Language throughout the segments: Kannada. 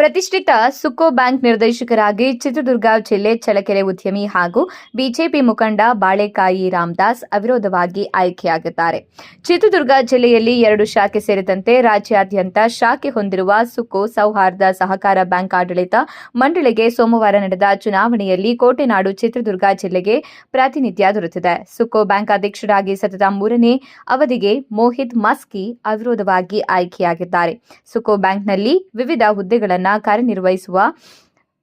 ಪ್ರತಿಷ್ಠಿತ ಸುಕೋ ಬ್ಯಾಂಕ್ ನಿರ್ದೇಶಕರಾಗಿ ಚಿತ್ರದುರ್ಗ ಜಿಲ್ಲೆ ಚಳಕೆರೆ ಉದ್ಯಮಿ ಹಾಗೂ ಬಿಜೆಪಿ ಮುಖಂಡ ಬಾಳೆಕಾಯಿ ರಾಮದಾಸ್ ಅವಿರೋಧವಾಗಿ ಆಯ್ಕೆಯಾಗಿದ್ದಾರೆ. ಚಿತ್ರದುರ್ಗ ಜಿಲ್ಲೆಯಲ್ಲಿ ಎರಡು ಶಾಖೆ ಸೇರಿದಂತೆ ರಾಜ್ಯಾದ್ಯಂತ ಶಾಖೆ ಹೊಂದಿರುವ ಸುಕೋ ಸೌಹಾರ್ದ ಸಹಕಾರ ಬ್ಯಾಂಕ್ ಆಡಳಿತ ಮಂಡಳಿಗೆ ಸೋಮವಾರ ನಡೆದ ಚುನಾವಣೆಯಲ್ಲಿ ಕೋಟೆನಾಡು ಚಿತ್ರದುರ್ಗ ಜಿಲ್ಲೆಗೆ ಪ್ರಾತಿನಿಧ್ಯ ದೊರೆತಿದೆ. ಸುಕೋ ಬ್ಯಾಂಕ್ ಅಧ್ಯಕ್ಷರಾಗಿ ಸತತ ಮೂರನೇ ಅವಧಿಗೆ ಮೋಹಿತ್ ಮಸ್ಕಿ ಅವಿರೋಧವಾಗಿ ಆಯ್ಕೆಯಾಗಿದ್ದಾರೆ. ಸುಕೋ ಬ್ಯಾಂಕ್ನಲ್ಲಿ ವಿವಿಧ ಹುದ್ದೆಗಳನ್ನು ಕಾರ್ಯನಿರ್ವಹಿಸುವ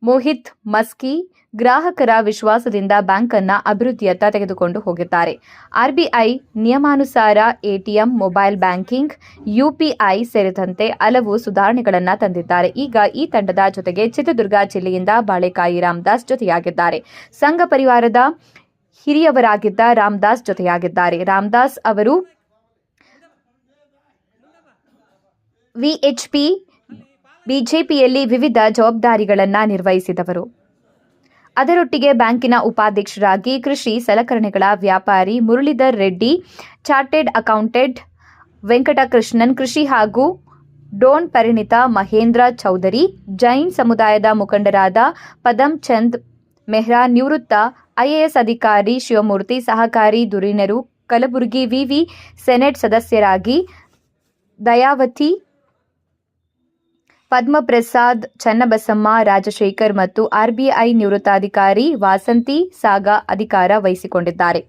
ಮೋಹಿತ್ ಮಸ್ಕಿ ಗ್ರಾಹಕರ ವಿಶ್ವಾಸದಿಂದ ಬ್ಯಾಂಕ್ ಅನ್ನ ಅಭಿವೃದ್ಧಿಯತ್ತ ತೆಗೆದುಕೊಂಡು ಹೋಗಿದ್ದಾರೆ. ಆರ್ಬಿಐ ನಿಯಮಾನುಸಾರ ಎಟಿಎಂ, ಮೊಬೈಲ್ ಬ್ಯಾಂಕಿಂಗ್, ಯುಪಿಐ ಸೇರಿದಂತೆ ಹಲವು ಸುಧಾರಣೆಗಳನ್ನು ತಂದಿದ್ದಾರೆ. ಈಗ ಈ ತಂಡದ ಜೊತೆಗೆ ಚಿತ್ರದುರ್ಗ ಜಿಲ್ಲೆಯಿಂದ ಬಾಳೆಕಾಯಿ ರಾಮದಾಸ್ ಜೊತೆಯಾಗಿದ್ದಾರೆ. ಸಂಘ ಪರಿವಾರದ ಹಿರಿಯವರಾಗಿದ್ದ ರಾಮದಾಸ್ ಜೊತೆಯಾಗಿದ್ದಾರೆ. ರಾಮದಾಸ್ ಅವರು ವಿಎಚ್ಪಿ ಬಿಜೆಪಿಯಲ್ಲಿ ವಿವಿಧ ಜವಾಬ್ದಾರಿಗಳನ್ನು ನಿರ್ವಹಿಸಿದವರು. ಅದರೊಟ್ಟಿಗೆ ಬ್ಯಾಂಕಿನ ಉಪಾಧ್ಯಕ್ಷರಾಗಿ ಕೃಷಿ ಸಲಕರಣೆಗಳ ವ್ಯಾಪಾರಿ ಮುರಳೀಧರ್ ರೆಡ್ಡಿ, ಚಾರ್ಟೆಡ್ ಅಕೌಂಟೆಂಟ್ ವೆಂಕಟಕೃಷ್ಣನ್ ಕೃಷಿ ಹಾಗೂ ಡೋನ್ ಪರಿಣಿತ ಮಹೇಂದ್ರ ಚೌಧರಿ, ಜೈನ್ ಸಮುದಾಯದ ಮುಖಂಡರಾದ ಪದಮ್ ಚಂದ್ ಮೆಹ್ರಾ, ನಿವೃತ್ತ ಐಎಎಸ್ ಅಧಿಕಾರಿ ಶಿವಮೂರ್ತಿ, ಸಹಕಾರಿ ಧುರೀಣರು ಕಲಬುರಗಿ ವಿವಿ, ಸೆನೆಟ್ ಸದಸ್ಯರಾಗಿ ದಯಾವತಿ ಪದ್ಮಪ್ರಸಾದ್ ಚನ್ನಬಸಮ್ಮ ರಾಜಶೇಖರ್ ಮತ್ತು ಆರ್ಬಿಐ ನಿವೃತ್ತ ಅಧಿಕಾರಿ ವಾಸಂತಿ ಸಾಗಾ ಅಧಿಕಾರ ವಹಿಸಿಕೊಂಡಿದ್ದಾರೆ.